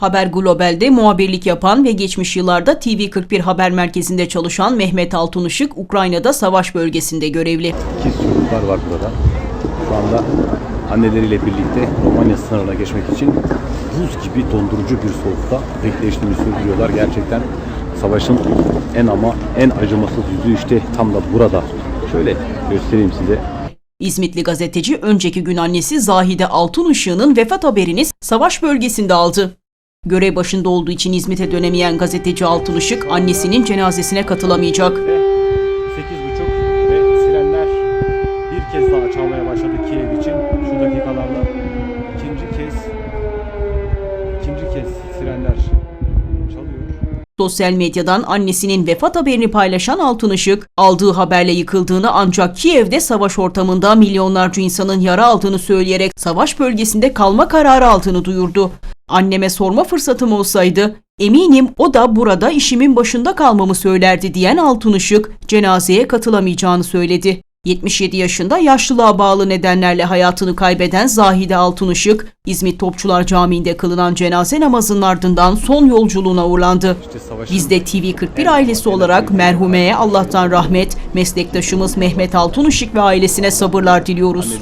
Haber Global'de muhabirlik yapan ve geçmiş yıllarda TV41 haber merkezinde çalışan Mehmet Altunışık, Ukrayna'da savaş bölgesinde görevli. İkiz çocuklar var burada. Şu anda anneleriyle birlikte Romanya sınırına geçmek için buz gibi dondurucu bir soğukta bekleyişini sürdürüyorlar. Gerçekten savaşın en ama en acımasız yüzü işte tam da burada. Şöyle göstereyim size. İzmitli gazeteci önceki gün annesi Zahide Altunışık'ın vefat haberini savaş bölgesinde aldı. Görev başında olduğu için İzmit'e dönemeyen gazeteci Altunışık annesinin cenazesine katılamayacak. 8.30 ve sirenler bir kez daha çalmaya başladı Kiev için. Şu dakikalarda ikinci kez ikinci kez sirenler çalıyor. Sosyal medyadan annesinin vefat haberini paylaşan Altınışık, aldığı haberle yıkıldığını ancak Kiev'de savaş ortamında milyonlarca insanın yara aldığını söyleyerek savaş bölgesinde kalma kararı aldığını duyurdu. Anneme sorma fırsatım olsaydı, eminim o da burada işimin başında kalmamı söylerdi diyen Altınışık, cenazeye katılamayacağını söyledi. 77 yaşında yaşlılığa bağlı nedenlerle hayatını kaybeden Zahide Altunışık, İzmit Topçular Camii'nde kılınan cenaze namazının ardından son yolculuğuna uğurlandı. İşte Biz de TV41 ailesi olarak merhumeye Allah'tan rahmet, meslektaşımız Mehmet Altunışık ve ailesine sabırlar diliyoruz.